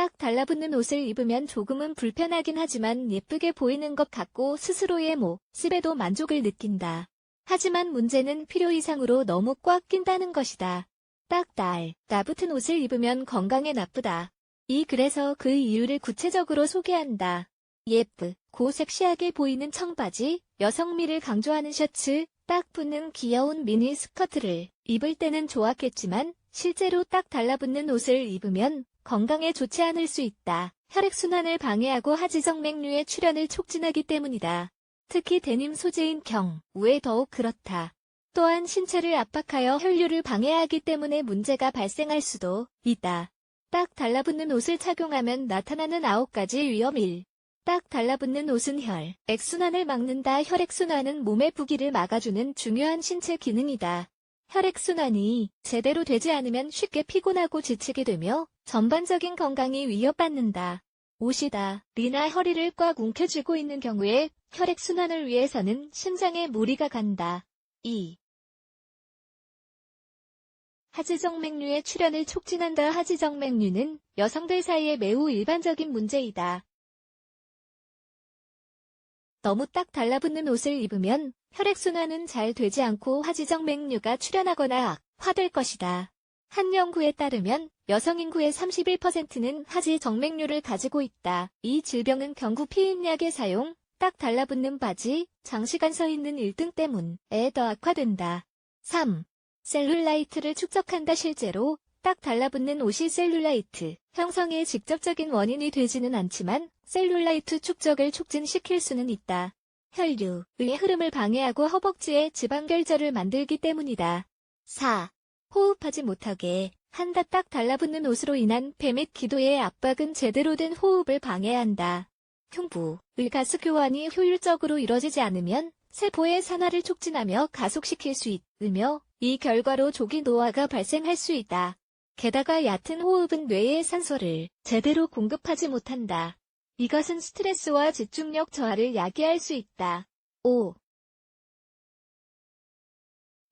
딱 달라붙는 옷을 입으면 조금은 불편하긴 하지만 예쁘게 보이는 것 같고 스스로의 모습에도 만족을 느낀다. 하지만 문제는 필요 이상으로 너무 꽉 낀다는 것이다. 딱 달, 나붙은 옷을 입으면 건강에 나쁘다. 이 글에서 그 이유를 구체적으로 소개한다. 예쁘, 고 섹시하게 보이는 청바지, 여성미를 강조하는 셔츠, 딱 붙는 귀여운 미니 스커트를 입을 때는 좋았겠지만 실제로 딱 달라붙는 옷을 입으면 건강에 좋지 않을 수 있다. 혈액순환을 방해하고 하지정맥류의 출현을 촉진하기 때문이다. 특히 데님 소재인 경 우에 더욱 그렇다. 또한 신체를 압박하여 혈류를 방해하기 때문에 문제가 발생할 수도 있다. 딱 달라붙는 옷을 착용하면 나타나는 아홉 가지 위험 1. 딱 달라붙는 옷은 혈, 액순환을 막는다. 혈액순환은 몸의 부기를 막아주는 중요한 신체 기능이다. 혈액순환이 제대로 되지 않으면 쉽게 피곤하고 지치게 되며 전반적인 건강이 위협받는다. 옷이다. 리나 허리를 꽉 움켜쥐고 있는 경우에 혈액순환을 위해서는 심장에 무리가 간다. 2. 하지정맥류의 출현을 촉진한다. 하지정맥류는 여성들 사이에 매우 일반적인 문제이다. 너무 딱 달라붙는 옷을 입으면 혈액순환은 잘 되지 않고 하지정맥류가 출현하거나 악화될 것이다. 한 연구에 따르면 여성 인구의 31%는 하지 정맥류를 가지고 있다. 이 질병은 경구 피임약의 사용, 딱 달라붙는 바지, 장시간 서 있는 1등 때문에 더 악화된다. 3. 셀룰라이트를 축적한다. 실제로 딱 달라붙는 옷이 셀룰라이트 형성의 직접적인 원인이 되지는 않지만 셀룰라이트 축적을 촉진시킬 수는 있다. 혈류의 흐름을 방해하고 허벅지에 지방결절을 만들기 때문이다. 4. 호흡하지 못하게 한다 딱 달라붙는 옷으로 인한 배 및 기도의 압박은 제대로 된 호흡을 방해한다. 흉부의 가스 교환이 효율적으로 이뤄지지 않으면 세포의 산화를 촉진하며 가속시킬 수 있으며 이 결과로 조기 노화가 발생할 수 있다. 게다가 얕은 호흡은 뇌에 산소를 제대로 공급하지 못한다. 이것은 스트레스와 집중력 저하를 야기할 수 있다. 5.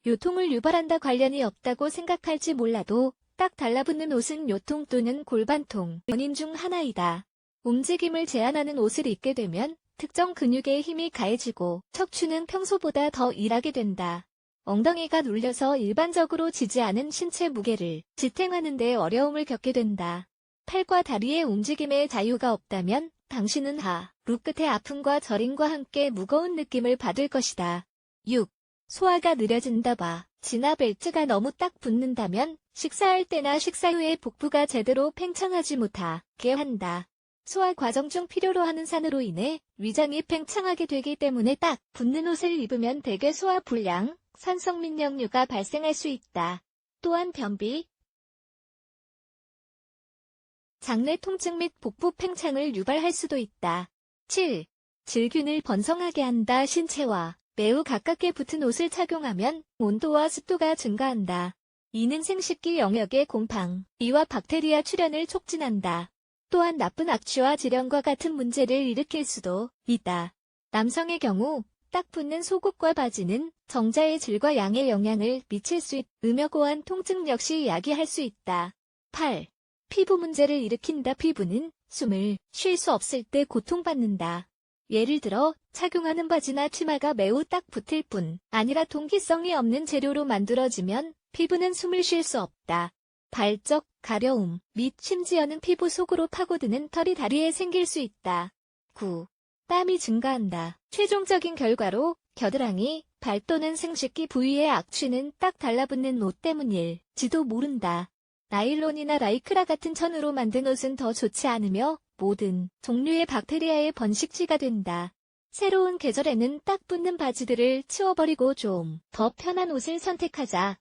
요통을 유발한다 관련이 없다고 생각할지 몰라도 딱 달라붙는 옷은 요통 또는 골반통 원인 중 하나이다. 움직임을 제한하는 옷을 입게 되면 특정 근육에 힘이 가해지고 척추는 평소보다 더 일하게 된다. 엉덩이가 눌려서 일반적으로 지지 않은 신체 무게를 지탱하는 데 어려움을 겪게 된다. 팔과 다리의 움직임에 자유가 없다면 당신은 하 루 끝의 아픔과 저림과 함께 무거운 느낌을 받을 것이다. 6. 소화가 느려진다 봐. 진화 벨트가 너무 딱 붙는다면 식사할 때나 식사 후에 복부가 제대로 팽창하지 못하게 한다. 소화 과정 중 필요로 하는 산으로 인해 위장이 팽창하게 되기 때문에 딱 붙는 옷을 입으면 대개 소화 불량, 산성민령류가 발생할 수 있다. 또한 변비, 장내 통증 및 복부 팽창을 유발할 수도 있다. 7. 질균을 번성하게 한다. 신체와 매우 가깝게 붙은 옷을 착용하면 온도와 습도가 증가한다. 이는 생식기 영역의 곰팡, 이와 박테리아 출현을 촉진한다. 또한 나쁜 악취와 질염과 같은 문제를 일으킬 수도 있다. 남성의 경우 딱 붙는 속옷과 바지는 정자의 질과 양에 영향을 미칠 수 있으며 고한 통증 역시 야기할 수 있다. 8. 피부 문제를 일으킨다. 피부는 숨을 쉴 수 없을 때 고통받는다. 예를 들어 착용하는 바지나 치마가 매우 딱 붙을 뿐 아니라 통기성이 없는 재료로 만들어지면 피부는 숨을 쉴 수 없다. 발적, 가려움 및 심지어는 피부 속으로 파고드는 털이 다리에 생길 수 있다. 9. 땀이 증가한다. 최종적인 결과로 겨드랑이, 발 또는 생식기 부위의 악취는 딱 달라붙는 옷 때문일지도 모른다. 나일론이나 라이크라 같은 천으로 만든 옷은 더 좋지 않으며 모든 종류의 박테리아의 번식지가 된다. 새로운 계절에는 딱 붙는 바지들을 치워버리고 좀 더 편한 옷을 선택하자.